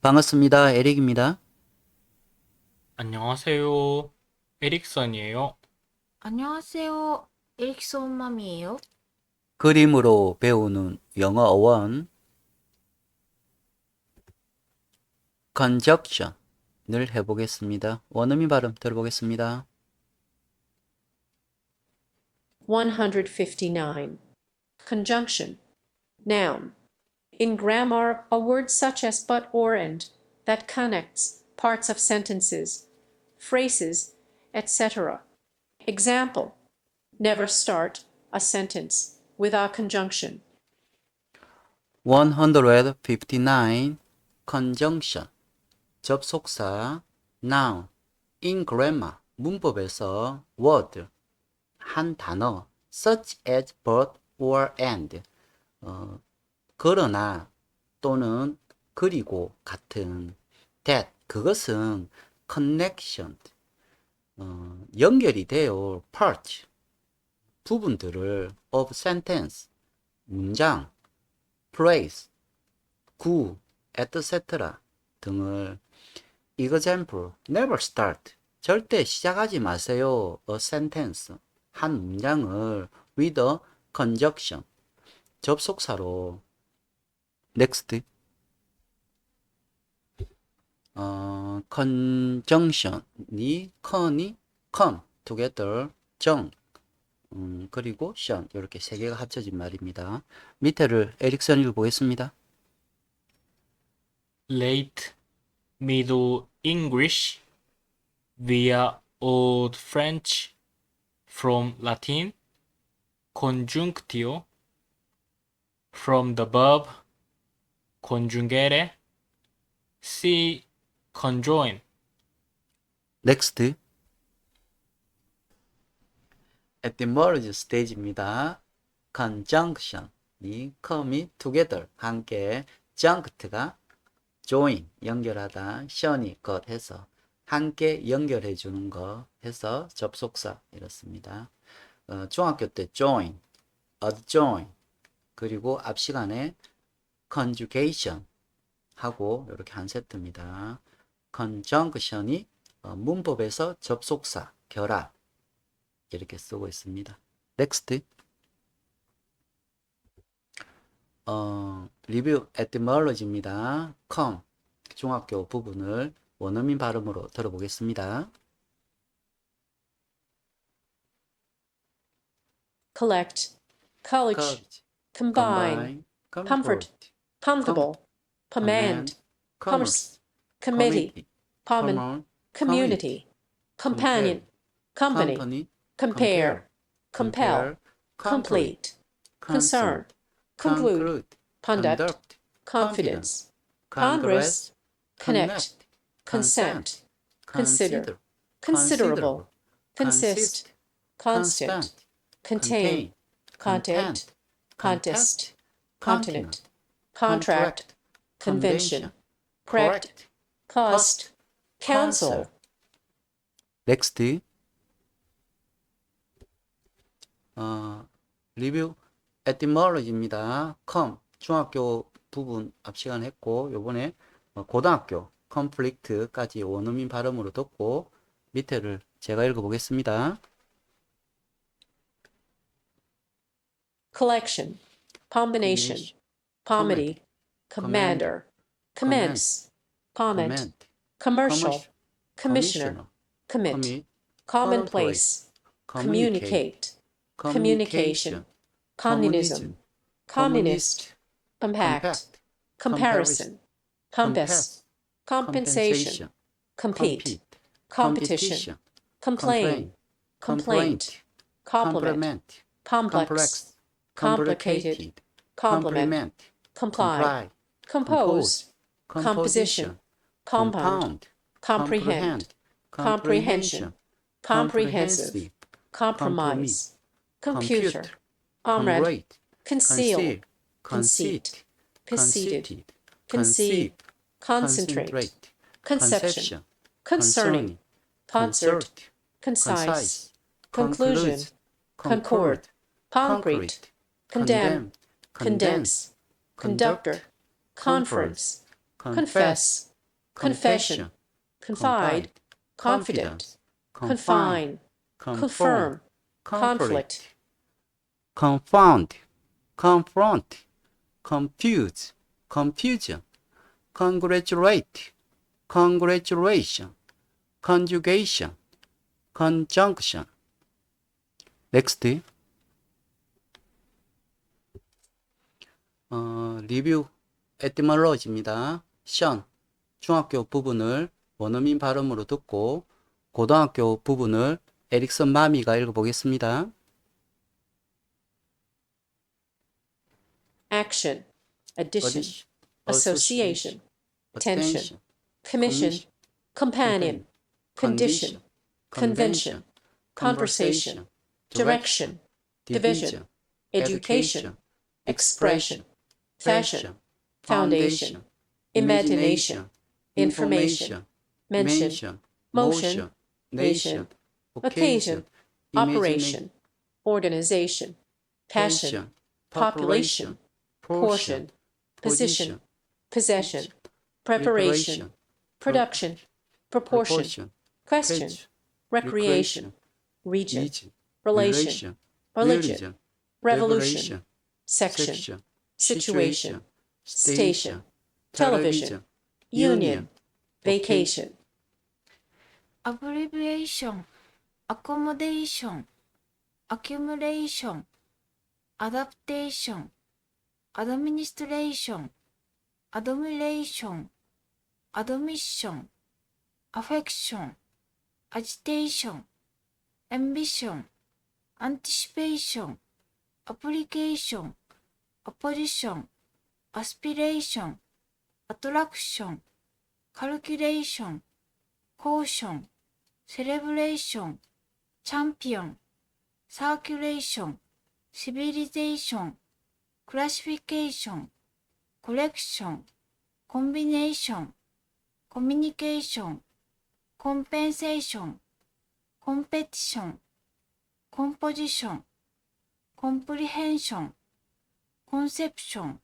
반갑습니다. 에릭입니다. 안녕하세요. 에릭선이에요. 안녕하세요. 에릭슨 맘이에요. 그림으로 배우는 영어 어원 컨젝션을 해보겠습니다. 원어민 발음 들어보겠습니다. 159. Conjunction. Noun. In grammar, a word such as but or and that connects parts of sentences, phrases, etc. Example. Never start a sentence without conjunction. 159 conjunction 접속사 noun in grammar 문법에서 word 한 단어 such as but or and 어, 그러나 또는 그리고 같은 that 그것은 connection 어, 연결이 돼요 part 부분들을 of sentence 문장 phrase 구 etc 등을 example never start 절대 시작하지 마세요 a sentence 한 문장을 with a conjunction 접속사로 next 어, conjunction이 con이 come together 정 음, 그리고 션 이렇게 세 개가 합쳐진 말입니다. 밑에를 에릭선 읽어보겠습니다. Late Middle English via Old French from Latin conjunctio from the verb conjungere see conjoin Next. etymology stage입니다. conjunction이 come이 together 함께 junct가 join 연결하다 션이 것 해서 함께 연결해 주는 거 해서 접속사 이렇습니다. 어, 중학교 때 join, adjoin 그리고 앞 시간에 conjugation 하고 이렇게 한 세트입니다. conjunction이 어, 문법에서 접속사, 결합 이렇게 쓰고 있습니다. next 어, 리뷰 etymology입니다. come 중학교 부분을 원어민 발음으로 들어보겠습니다. Collect. College. Courage, Combine. comfort, comfortable, command, commerce, committee, common, community, companion, company, compare, compel, complete, concern, conclude, conduct, confidence, congress, connect, consent, consider, considerable, consist, constant, contain, content, contest, continent, contract, convention, correct, cost, counsel, 넥스트 어, 리뷰 etymology입니다. come 중학교 부분 앞 시간 했고 요번에 어, 고등학교 conflict까지 원어민 발음으로 듣고 밑에를 제가 읽어 보겠습니다. collection, combination, comedy, commander, commence, comment, commercial, commissioner, commit, commonplace, communicate, communication, communism, communist, compact, comparison, compass, compensation, compete, competition, complain, complaint, compliment, complex, complicated, complement, comply, compose, composition, compound, comprehend, comprehension, comprehensive, compromise, computer, comrade, conceal, conceit, conceited, conceive, concentrate, conception, concerning, concert, concise, conclusion, concord, concrete, condemn, condense, conductor, conference, confess, confession, confide, confident, confine, confirm, conflict, confound, confront, confuse, confusion, congratulate, congratulation, conjugation, conjunction. Next. 어, 리뷰 에티멀로지입니다. 션, 중학교 부분을 원어민 발음으로 듣고 고등학교 부분을 에릭슨 마미가 읽어보겠습니다. action, addition, association, tension, commission, companion, condition, convention, conversation, direction, division, education, expression, fashion, foundation, imagination, information, mention, motion, nation, occasion, operation, organization, passion, population, portion, position, possession, preparation, production, proportion, question, recreation, region, relation, religion, revolution, section, situation, station, television, union, vacation, アブリビエーション、アコモデーション、 ア、ポジション、アスピレーション、アトラクション、カルキュレーション、コーション、セレブレーション、チャンピオン、サーキュレーション、シビリゼーション、クラシフィケーション、コレクション、コンビネーション、コミュニケーション、コンペンセーション、コンペティション、コンポジション、コンプリヘンション、 콘셉션,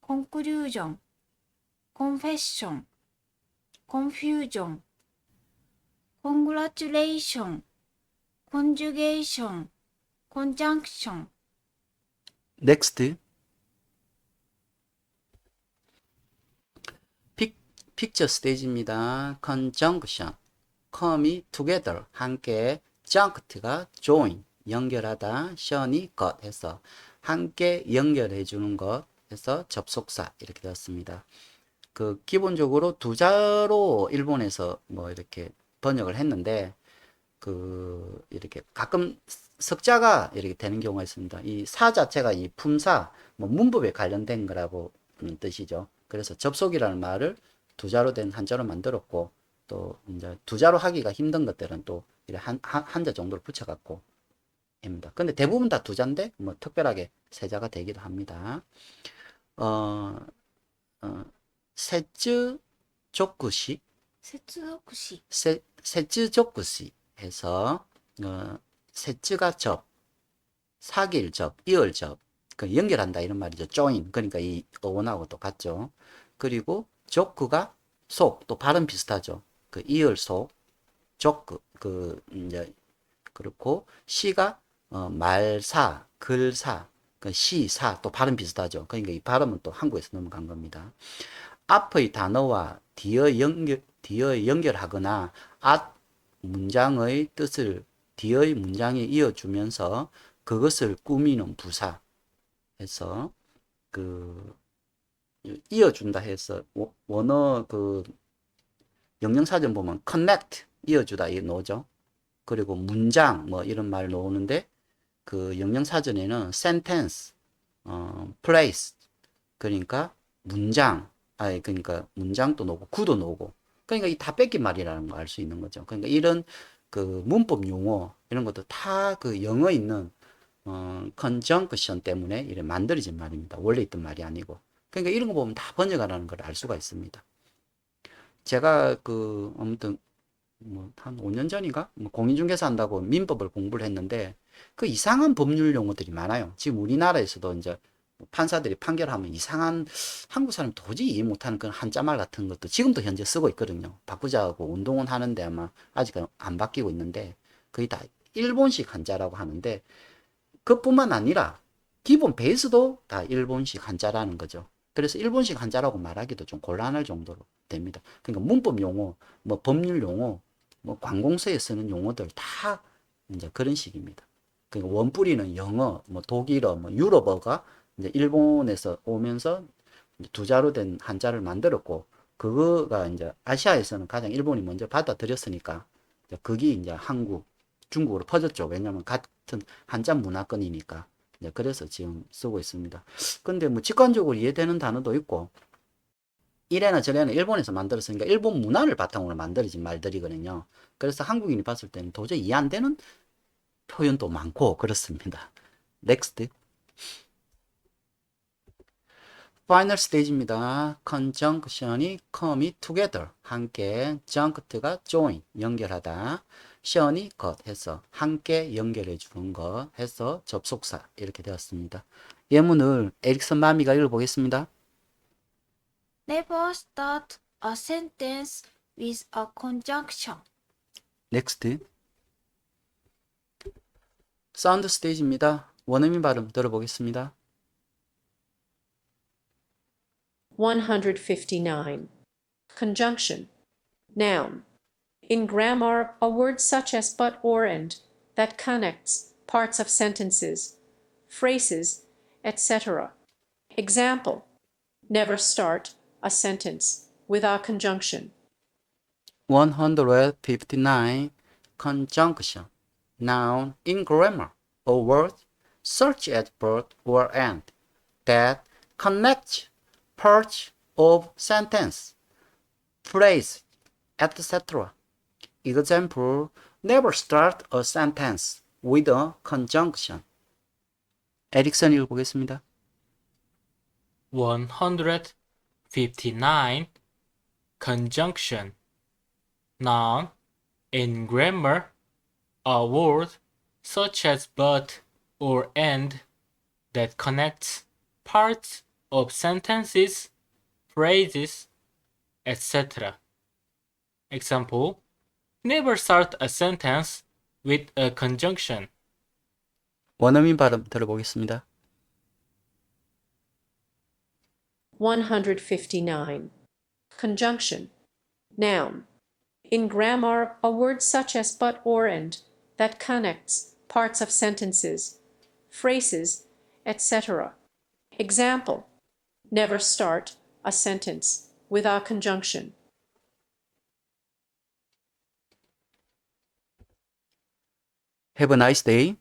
콘클루전, confession, confusion, congratulation, conjugation, conjunction. Next. 픽처 스테이지입니다. conjunction. come이 together 함께 junct가 join 연결하다, 션이 것 해서 함께 연결해 주는 것 해서 접속사 이렇게 되었습니다. 그 기본적으로 두 자로 일본에서 뭐 이렇게 번역을 했는데 그 이렇게 가끔 석자가 이렇게 되는 경우가 있습니다. 이 사 자체가 이 품사, 뭐 문법에 관련된 거라고 음, 뜻이죠. 그래서 접속이라는 말을 두 자로 된 한자로 만들었고 또 이제 두 자로 하기가 힘든 것들은 또 한, 한자 정도를 붙여갖고 입니다. 근데 대부분 다 두자인데 뭐 특별하게 세자가 되기도 합니다. 어, 어 세쯔 조쿠시 세쯔 조쿠시 세, 세쯔 조쿠시 해서 어, 세쯔가 접 사길 접 이을 접그 연결한다 이런 말이죠. 조인 그러니까 이 어원하고 똑같죠. 그리고 조쿠가 속 또 발음 비슷하죠. 그 이을 속 조쿠 그 이제 그렇고 시가 어, 말사, 글사, 그 시사 또 발음 비슷하죠. 그러니까 이 발음은 또 한국에서 넘어간 겁니다. 앞의 단어와 뒤의 연결, 뒤의 연결하거나 앞 문장의 뜻을 뒤의 문장에 이어주면서 그것을 꾸미는 부사 해서 그 이어준다 해서 워- 원어 그 영영사전 보면 connect 이어주다 이 노죠. 그리고 문장 뭐 이런 말 나오는데 그 영영 사전에는 sentence, 어, place 그러니까 문장, 아니 그러니까 문장도 나오고 구도 나오고 그러니까 이 다 뺏긴 말이라는 거알수 있는 거죠. 그러니까 이런 그 문법 용어 이런 것도 다 그 영어 있는 어, conjunction 때문에 이래 만들어진 말입니다. 원래 있던 말이 아니고. 그러니까 이런 거 보면 다 번역하라는 걸 알 수가 있습니다. 제가 그 아무튼 뭐 한 5년 전인가 뭐 공인중개사 한다고 민법을 공부를 했는데 그 이상한 법률 용어들이 많아요. 지금 우리나라에서도 이제 판사들이 판결하면 이상한 한국 사람 도저히 이해 못하는 그런 한자말 같은 것도 지금도 현재 쓰고 있거든요. 바꾸자고 운동은 하는데 아마 아직은 안 바뀌고 있는데 거의 다 일본식 한자라고 하는데 그뿐만 아니라 기본 베이스도 다 일본식 한자라는 거죠. 그래서 일본식 한자라고 말하기도 좀 곤란할 정도로 됩니다. 그러니까 문법 용어, 뭐 법률 용어, 뭐 관공서에 쓰는 용어들 다 이제 그런 식입니다. 그러니까 원뿌리는 영어, 뭐 독일어, 뭐 유럽어가 이제 일본에서 오면서 이제 두자로 된 한자를 만들었고 그거가 이제 아시아에서는 가장 일본이 먼저 받아들였으니까 그게 이제 한국, 중국으로 퍼졌죠. 왜냐면 같은 한자 문화권이니까. 그래서 지금 쓰고 있습니다. 근데 뭐 직관적으로 이해되는 단어도 있고 이래나 저래나 일본에서 만들었으니까 일본 문화를 바탕으로 만들어진 말들이거든요. 그래서 한국인이 봤을 때는 도저히 이해 안 되는 표현도 많고 그렇습니다. 넥스트. 파이널 스테이지입니다. conjunction이 come together 함께 junct가 join 연결하다 션이 것 해서 함께 연결해 주는 것 해서 접속사 이렇게 되었습니다. 예문을 에릭슨 마미가 읽어보겠습니다. Never start a sentence with a conjunction. 넥스트. 사운드 스테이지입니다. 원어민 발음 들어보겠습니다. 159. Conjunction. Noun. In grammar, a word such as but or and that connects parts of sentences, phrases, etc. Example. Never start a sentence without conjunction. 159 conjunction noun in grammar a word such as but or and that connects parts of sentence phrase etc example never start a sentence with a conjunction 에릭슨 읽어보겠습니다 159 conjunction noun in grammar a word such as but or and that connects parts of sentences phrases etc example never start a sentence with a conjunction 원어민 발음 들어보겠습니다 159. Conjunction. Noun. In grammar, a word such as but or and that connects parts of sentences, phrases, etc. Example. Never start a sentence with without conjunction. Have a nice day